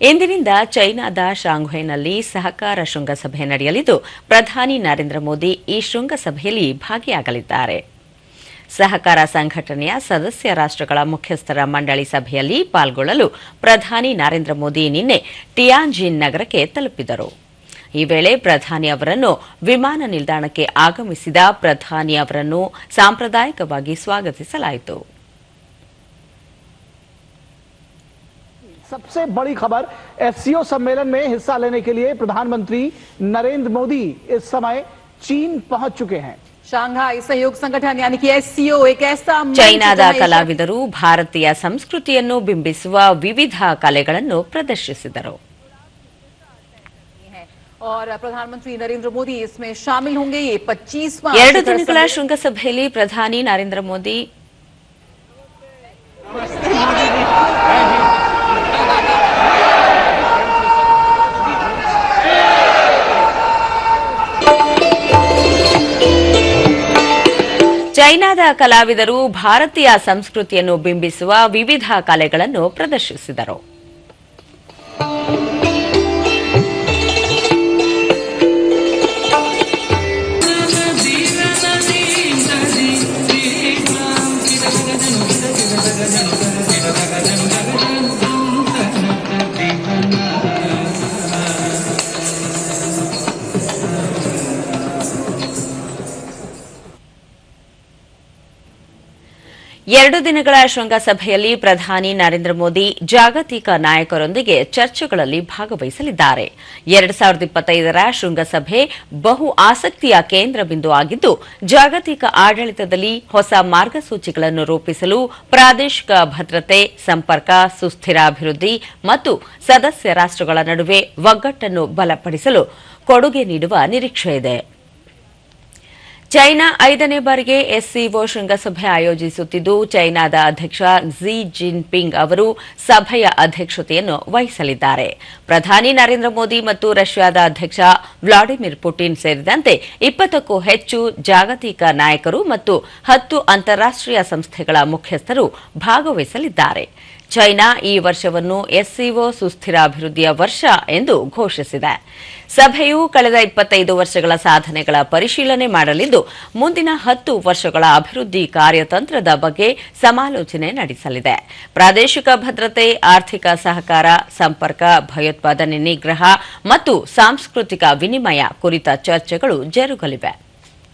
ಇಂದಿನಿಂದ ಚೈನಾದ ಶಾಂಘೈನಲ್ಲಿ ಸಹಕಾರ ಶೃಂಗಸಭೆ ನಡೆಯಲಿದ್ದು, ಪ್ರಧಾನಿ ನರೇಂದ್ರ ಮೋದಿ ಈ ಶೃಂಗಸಭೆಯಲ್ಲಿ ಭಾಗಿಯಾಗಲಿದ್ದಾರೆ. ಸಹಕಾರ ಸಂಘಟನೆಯ ಸದಸ್ಯ ರಾಷ್ಟ್ರಗಳ ಮುಖ್ಯಸ್ಥರ ಮಂಡಳಿ ಸಭೆಯಲ್ಲಿ ಪಾಲ್ಗೊಳ್ಳಲು ಪ್ರಧಾನಿ ನರೇಂದ್ರ ಮೋದಿ ನಿನ್ನೆ ಟಿಯಾಂಜಿನ್ ನಗರಕ್ಕೆ ತಲುಪಿದರು. ಈ ವೇಳೆ ಪ್ರಧಾನಿ ಅವರನ್ನು ವಿಮಾನ ನಿಲ್ದಾಣಕ್ಕೆ ಆಗಮಿಸಿದ ಪ್ರಧಾನಿ ಅವರನ್ನು ಸಾಂಪ್ರದಾಯಿಕವಾಗಿ ಸ್ವಾಗತಿಸಲಾಯಿತು. सबसे बड़ी खबर एससीओ सम्मेलन में हिस्सा लेने के लिए प्रधानमंत्री नरेंद्र मोदी इस समय चीन पहुंच चुके हैं ಶಾಂಘಾಯ್ ಸಹಯೋಗ ಸಂಘಟನೆ यानी कि एससीओ एक ऐसा मंच ಚೈನಾದ जहां एशिया ಕಲಾವಿದರು ಭಾರತೀಯ ಸಂಸ್ಕೃತಿಯನ್ನು ಬಿಂಬಿಸುವ ವಿವಿಧ ಕಲೆಗಳನ್ನು ಪ್ರದರ್ಶಿಸಿದರು है और प्रधानमंत्री नरेंद्र मोदी इसमें शामिल होंगे ये पच्चीसवां ಎರಡು ದಿನಗಳ ಶೃಂಗಸಭೆಯಲ್ಲಿ ಪ್ರಧಾನಿ ನರೇಂದ್ರ ಮೋದಿ ಚೈನಾದ ಕಲಾವಿದರು ಭಾರತೀಯ ಸಂಸ್ಕೃತಿಯನ್ನು ಬಿಂಬಿಸುವ ವಿವಿಧ ಕಲೆಗಳನ್ನು ಪ್ರದರ್ಶಿಸಿದರು. ಎರಡು ದಿನಗಳ ಶೃಂಗಸಭೆಯಲ್ಲಿ ಪ್ರಧಾನಿ ನರೇಂದ್ರ ಮೋದಿ ಜಾಗತಿಕ ನಾಯಕರೊಂದಿಗೆ ಚರ್ಚೆಗಳಲ್ಲಿ ಭಾಗವಹಿಸಲಿದ್ದಾರೆ. ಎರಡು ಸಾವಿರದ ಇಪ್ಪತ್ತೈದರ ಶೃಂಗಸಭೆ ಬಹು ಆಸಕ್ತಿಯ ಕೇಂದ್ರ ಬಿಂದು ಆಗಿದ್ದು, ಜಾಗತಿಕ ಆಡಳಿತದಲ್ಲಿ ಹೊಸ ಮಾರ್ಗಸೂಚಿಗಳನ್ನು ರೂಪಿಸಲು ಪ್ರಾದೇಶಿಕ ಭದ್ರತೆ, ಸಂಪರ್ಕ, ಸುಸ್ಥಿರ ಅಭಿವೃದ್ಧಿ ಮತ್ತು ಸದಸ್ಯ ರಾಷ್ಟ್ರಗಳ ನಡುವೆ ಒಗ್ಗಟ್ಟನ್ನು ಬಲಪಡಿಸಲು ಕೊಡುಗೆ ನೀಡುವ ನಿರೀಕ್ಷೆಯಿದೆ ಚೈನಾ ಐದನೇ ಬಾರಿಗೆ ಎಸ್ಸಿಒ ಶೃಂಗಸಭೆ ಆಯೋಜಿಸುತ್ತಿದ್ದು, ಚೈನಾದ ಅಧ್ಯಕ್ಷ ಕ್ಸಿ ಜಿನ್ಪಿಂಗ್ ಅವರು ಸಭೆಯ ಅಧ್ಯಕ್ಷತೆಯನ್ನು ವಹಿಸಲಿದ್ದಾರೆ. ಪ್ರಧಾನಿ ನರೇಂದ್ರ ಮೋದಿ ಮತ್ತು ರಷ್ಯಾದ ಅಧ್ಯಕ್ಷ ವ್ಲಾಡಿಮಿರ್ ಪುಟಿನ್ ಸೇರಿದಂತೆ ಇಪ್ಪತ್ತಕ್ಕೂ ಹೆಚ್ಚು ಜಾಗತಿಕ ನಾಯಕರು ಮತ್ತು ಹತ್ತು ಅಂತಾರಾಷ್ಟೀಯ ಸಂಸ್ಥೆಗಳ ಮುಖ್ಯಸ್ಥರು ಭಾಗವಹಿಸಲಿದ್ದಾರೆ. ಚೈನಾ ಈ ವರ್ಷವನ್ನು ಎಸ್ಸಿಒ ಸುಸ್ಥಿರ ಅಭಿವೃದ್ಧಿಯ ವರ್ಷ ಎಂದು ಘೋಷಿಸಿದೆ. ಸಭೆಯು ಕಳೆದ ಇಪ್ಪತ್ತೈದು ವರ್ಷಗಳ ಸಾಧನೆಗಳ ಪರಿಶೀಲನೆ ಮಾಡಲಿದ್ದು, ಮುಂದಿನ ಹತ್ತು ವರ್ಷಗಳ ಅಭಿವೃದ್ಧಿ ಕಾರ್ಯತಂತ್ರದ ಬಗ್ಗೆ ಸಮಾಲೋಚನೆ ನಡೆಸಲಿದೆ. ಪ್ರಾದೇಶಿಕ ಭದ್ರತೆ, ಆರ್ಥಿಕ ಸಹಕಾರ, ಸಂಪರ್ಕ, ಭಯೋತ್ಪಾದನೆ ನಿಗ್ರಹ ಮತ್ತು ಸಾಂಸ್ಕೃತಿಕ ವಿನಿಮಯ ಕುರಿತ ಚರ್ಚೆಗಳು ಜರುಗಲಿವೆ.